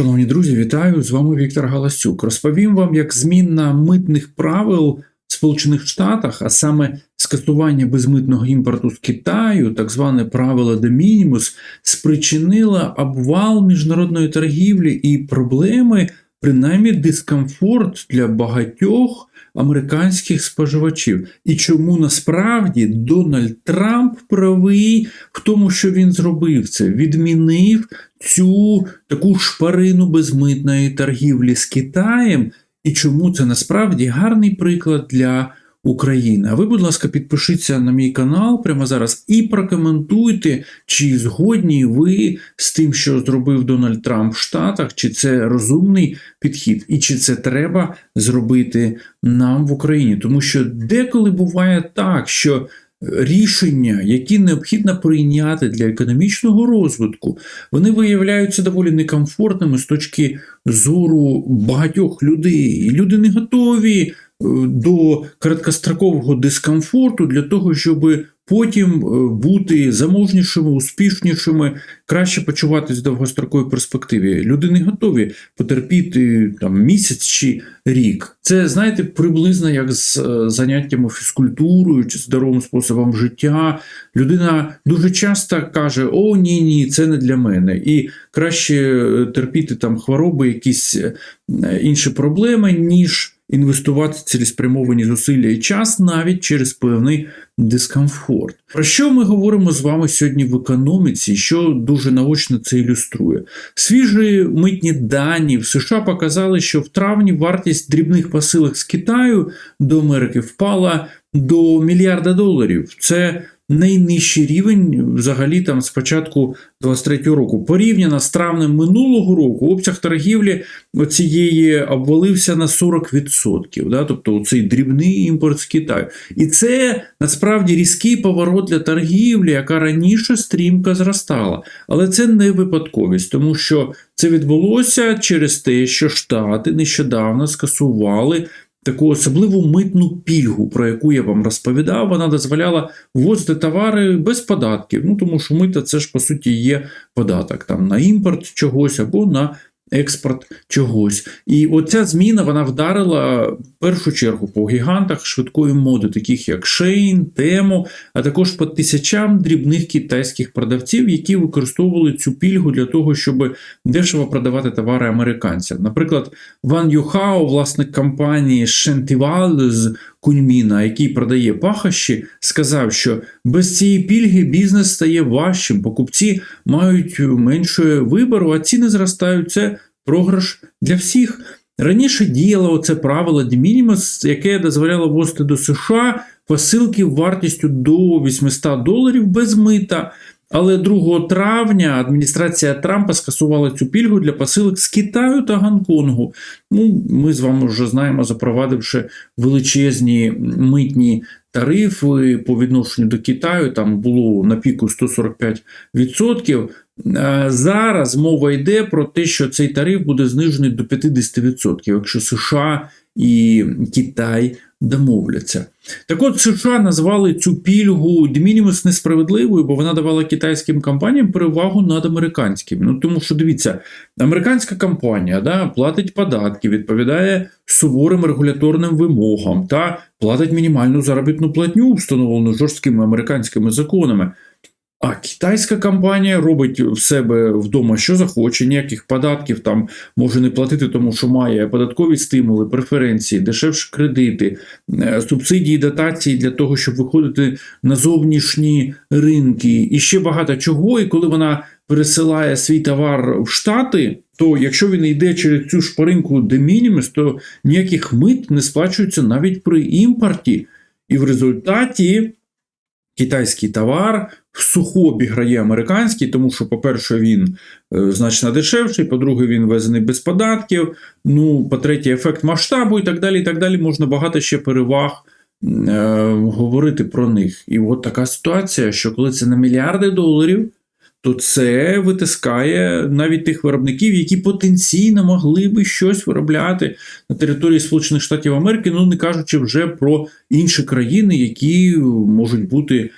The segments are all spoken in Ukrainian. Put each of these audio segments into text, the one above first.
Шановні друзі, вітаю! З вами Віктор Галасюк. Розповім вам, як зміна митних правил в Сполучених Штатах, а саме скасування безмитного імпорту з Китаю, так зване правило де мінімус, спричинила обвал міжнародної торгівлі і проблеми, принаймні дискомфорт для багатьох американських споживачів. І чому насправді Дональд Трамп правий в тому, що він зробив це, відмінив цю таку шпарину безмитної торгівлі з Китаєм, і чому це насправді гарний приклад для України. А ви, будь ласка, підпишіться на мій канал прямо зараз і прокоментуйте, чи згодні ви з тим, що зробив Дональд Трамп в Штатах, чи це розумний підхід, і чи це треба зробити нам в Україні. Тому що деколи буває так, що рішення, які необхідно прийняти для економічного розвитку, вони виявляються доволі некомфортними з точки зору багатьох людей. І люди не готові е, до короткострокового дискомфорту для того, щоб потім е, бути заможнішими, успішнішими, краще почуватись в довгостроковій перспективі. Люди не готові потерпіти там місяць чи рік. Це знаєте, приблизно як з е, заняттями фізкультурою чи здоровим способом життя. Людина дуже часто каже: О, ні, ні, це не для мене. І краще е, терпіти там хвороби, якісь інші проблеми, ніж інвестувати цілеспрямовані зусилля і час навіть через певний дискомфорт. Про що ми говоримо з вами сьогодні в економіці, що дуже наочно це ілюструє? Свіжі митні дані в США показали, що в травні вартість дрібних посилок з Китаю до Америки впала до мільярда доларів. Це найнижчий рівень взагалі там з початку 23 року. Порівняно з травнем минулого року обсяг торгівлі цієї обвалився на 40%. Да? Тобто цей дрібний імпорт з Китаю. І це насправді різкий поворот для торгівлі, яка раніше стрімко зростала. Але це не випадковість, тому що це відбулося через те, що Штати нещодавно скасували таку особливу митну пільгу, про яку я вам розповідав, вона дозволяла ввозити товари без податків. Ну тому що мита це ж по суті є податок там на імпорт чогось або на експорт чогось. І оця зміна вона вдарила в першу чергу по гігантах швидкої моди, таких як Шейн, Тему, а також по тисячам дрібних китайських продавців, які використовували цю пільгу для того, щоб дешево продавати товари американцям. Наприклад, Ван Юхао, власник компанії Шентівал з Куньміна, який продає пахощі, сказав, що без цієї пільги бізнес стає важчим, покупці мають менше вибору, а ціни зростають. Це програш для всіх. Раніше діяло це правило minimis, яке дозволяло ввозити до США посилки вартістю до 800 доларів без мита. Але 2 травня адміністрація Трампа скасувала цю пільгу для посилок з Китаю та Гонконгу. Ну, Ми з вами вже знаємо, запровадивши величезні митні тарифи по відношенню до Китаю, там було на піку 145%. Зараз мова йде про те, що цей тариф буде знижений до 50%, якщо США і Китай домовляться. Так от США назвали цю пільгу Дмінімус несправедливою, бо вона давала китайським компаніям перевагу над американськими. Ну тому що дивіться, американська компанія да, платить податки, відповідає суворим регуляторним вимогам та платить мінімальну заробітну платню, встановлену жорсткими американськими законами. А китайська компанія робить в себе вдома, що захоче, ніяких податків там може не платити, тому що має податкові стимули, преференції, дешевші кредити, е, субсидії, дотації для того, щоб виходити на зовнішні ринки і ще багато чого. І коли вона пересилає свій товар в Штати, то якщо він йде через цю шпаринку де мінімус, то ніяких мит не сплачується навіть при імпорті. І в результаті китайський товар в сухо обіграє американський, тому що, по-перше, він е, значно дешевший, по-друге, він везений без податків. Ну, по-третє, ефект масштабу і так далі. і так далі. Можна багато ще переваг е, говорити про них. І от така ситуація, що коли це на мільярди доларів. То це витискає навіть тих виробників, які потенційно могли би щось виробляти на території Сполучених Штатів Америки, ну не кажучи вже про інші країни, які можуть бути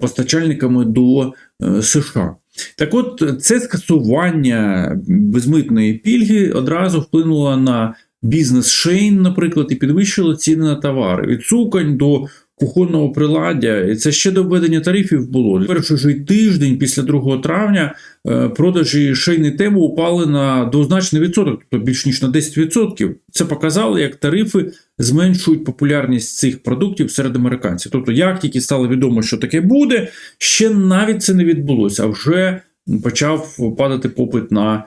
постачальниками до е, США. Так от, це скасування безмитної пільги одразу вплинуло на бізнес Шейн, наприклад, і підвищило ціни на товари. Від суконь до кухонного приладдя. І це ще до введення тарифів було. Перший же тиждень після 2 травня е, продажі шейної теми упали на двозначний відсоток, тобто більш ніж на 10%. Це показало, як тарифи зменшують популярність цих продуктів серед американців. Тобто, як тільки стало відомо, що таке буде, ще навіть це не відбулося, а вже почав падати попит на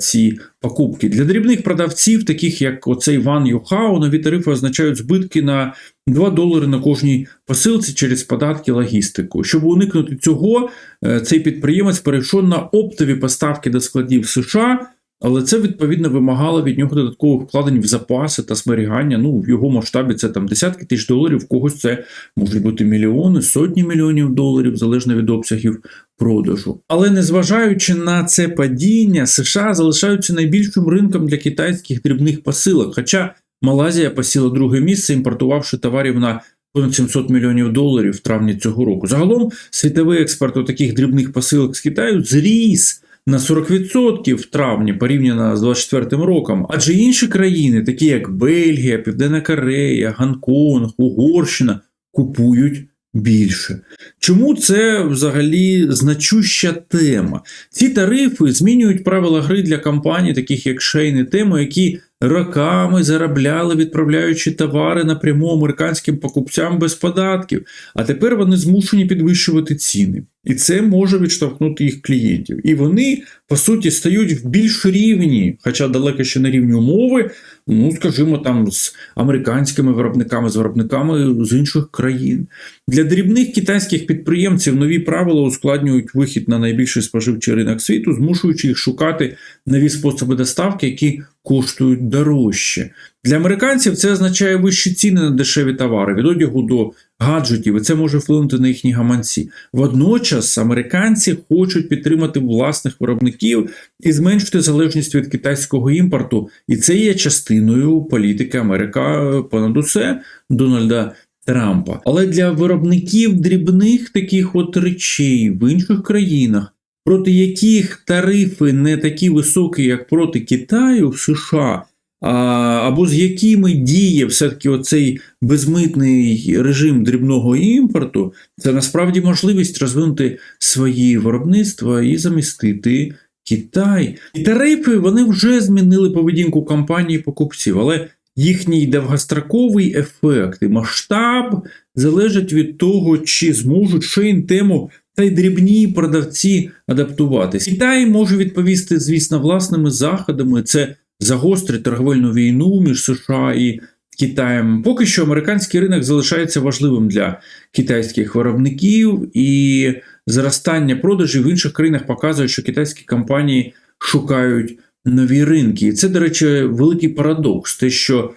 ці покупки. Для дрібних продавців, таких як оцей Ван Юхау, нові тарифи означають збитки на 2 долари на кожній посилці через податки логістику. Щоб уникнути цього, е, цей підприємець перейшов на оптові поставки до складів США. Але це відповідно вимагало від нього додаткових вкладень в запаси та зберігання. Ну, в його масштабі це там десятки тисяч доларів, в когось це можуть бути мільйони, сотні мільйонів доларів, залежно від обсягів продажу. Але незважаючи на це падіння, США залишаються найбільшим ринком для китайських дрібних посилок. Хоча Малазія посіла друге місце, імпортувавши товарів на понад 700 мільйонів доларів в травні цього року. Загалом світовий експорт таких дрібних посилок з Китаю зріс на 40% в травні порівняно з 24 роком. Адже інші країни, такі як Бельгія, Південна Корея, Гонконг, Угорщина, купують більше. Чому це взагалі значуща тема? Ці тарифи змінюють правила гри для компаній, таких як Шейн і Тему, які роками заробляли, відправляючи товари напряму американським покупцям без податків, а тепер вони змушені підвищувати ціни. І це може відштовхнути їх клієнтів. І вони, по суті, стають в більш рівні, хоча далеко ще на рівні умови, ну, скажімо, там з американськими виробниками, з виробниками з інших країн. Для дрібних китайських підприємців нові правила ускладнюють вихід на найбільший споживчий ринок світу, змушуючи їх шукати нові способи доставки, які коштують дорожче. Для американців це означає вищі ціни на дешеві товари від одягу до гаджетів, і це може вплинути на їхні гаманці. Водночас американці хочуть підтримати власних виробників і зменшити залежність від китайського імпорту, і це є частиною політики Америка понад усе Дональда. Трампа, але для виробників дрібних таких от речей в інших країнах проти яких тарифи не такі високі, як проти Китаю в США, або з якими діє все-таки оцей безмитний режим дрібного імпорту, це насправді можливість розвинути свої виробництва і замістити. Китай і тарифи вони вже змінили поведінку компанії покупців, але їхній довгостроковий ефект і масштаб залежать від того, чи зможуть шейн тему та й дрібні продавці адаптуватись. Китай може відповісти, звісно, власними заходами. Це загострить торговельну війну між США і Китаєм. Поки що американський ринок залишається важливим для китайських виробників, і зростання продажів в інших країнах показує, що китайські компанії шукають нові ринки. І це, до речі, великий парадокс. Те, що,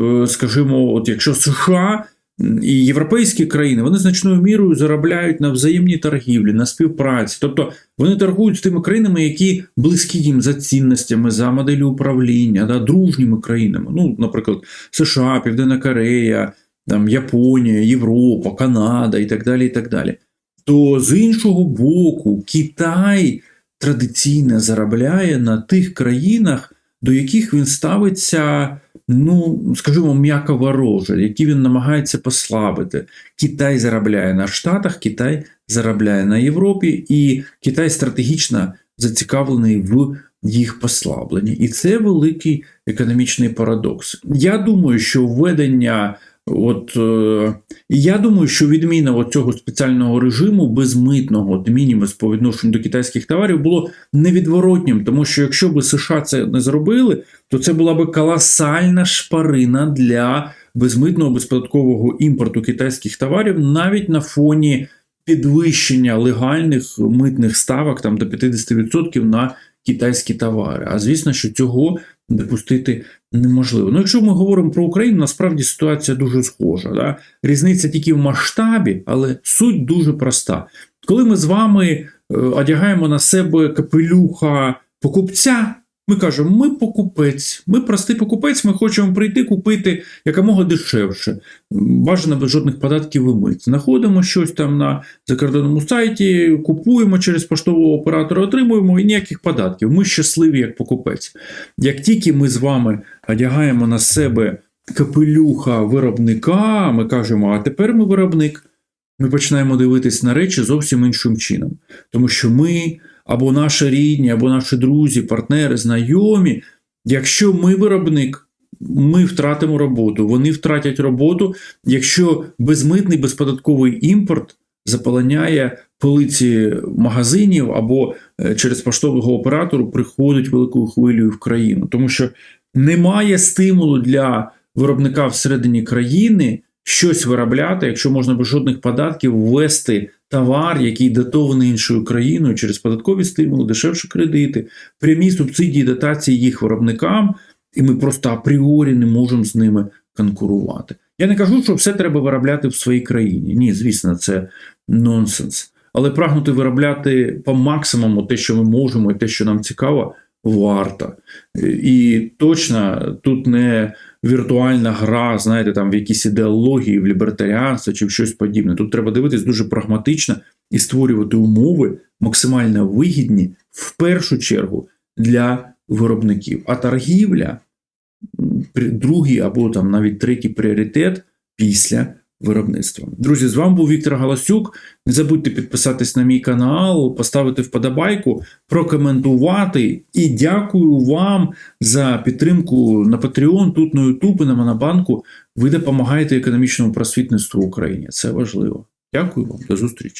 е, скажімо, от якщо США і європейські країни вони значною мірою заробляють на взаємній торгівлі, на співпраці. Тобто вони торгують з тими країнами, які близькі їм за цінностями, за моделлю управління, да, дружніми країнами. Ну, наприклад, США, Південна Корея, там, Японія, Європа, Канада і так далі. і так далі. То з іншого боку, Китай традиційно заробляє на тих країнах, до яких він ставиться ну, скажімо, м'яко вороже, які він намагається послабити. Китай заробляє на Штатах, Китай заробляє на Європі, і Китай стратегічно зацікавлений в їх послабленні. І це великий економічний парадокс. Я думаю, що введення От е, я думаю, що відміна цього спеціального режиму безмитного мінімус по відношенню до китайських товарів було невідворотнім, тому що якщо би США це не зробили, то це була би колосальна шпарина для безмитного безподаткового імпорту китайських товарів навіть на фоні підвищення легальних митних ставок там до 50% на китайські товари. А звісно, що цього допустити неможливо. Ну, якщо ми говоримо про Україну, насправді ситуація дуже схожа. Да? Різниця тільки в масштабі, але суть дуже проста. Коли ми з вами е, одягаємо на себе капелюха покупця, Ми кажемо, ми покупець, ми простий покупець, ми хочемо прийти купити якомога дешевше, бажано без жодних податків і мит. Знаходимо щось там на закордонному сайті, купуємо через поштового оператора, отримуємо і ніяких податків. Ми щасливі як покупець. Як тільки ми з вами одягаємо на себе капелюха виробника, ми кажемо, а тепер ми виробник. Ми починаємо дивитись на речі зовсім іншим чином, тому що ми або наші рідні, або наші друзі, партнери, знайомі, якщо ми виробник, ми втратимо роботу, вони втратять роботу, якщо безмитний безподатковий імпорт заполоняє полиці магазинів або е, через поштового оператору приходить великою хвилею в країну, тому що немає стимулу для виробника всередині країни щось виробляти, якщо можна без жодних податків ввести товар, який датований іншою країною через податкові стимули, дешевші кредити, прямі субсидії, дотації їх виробникам, і ми просто апріорі не можемо з ними конкурувати. Я не кажу, що все треба виробляти в своїй країні. Ні, звісно, це нонсенс. Але прагнути виробляти по максимуму те, що ми можемо, і те, що нам цікаво, варто. І точно тут не віртуальна гра, знаєте, там в якісь ідеології, в лібертаріанство чи в щось подібне. Тут треба дивитись дуже прагматично і створювати умови максимально вигідні в першу чергу для виробників. А торгівля другий або там навіть третій пріоритет після виробництва. Друзі, з вами був Віктор Галасюк. Не забудьте підписатись на мій канал, поставити вподобайку, прокоментувати. І дякую вам за підтримку на Patreon, тут на YouTube і на Монобанку. Ви допомагаєте економічному просвітництву в Україні. Це важливо. Дякую вам, до зустрічі.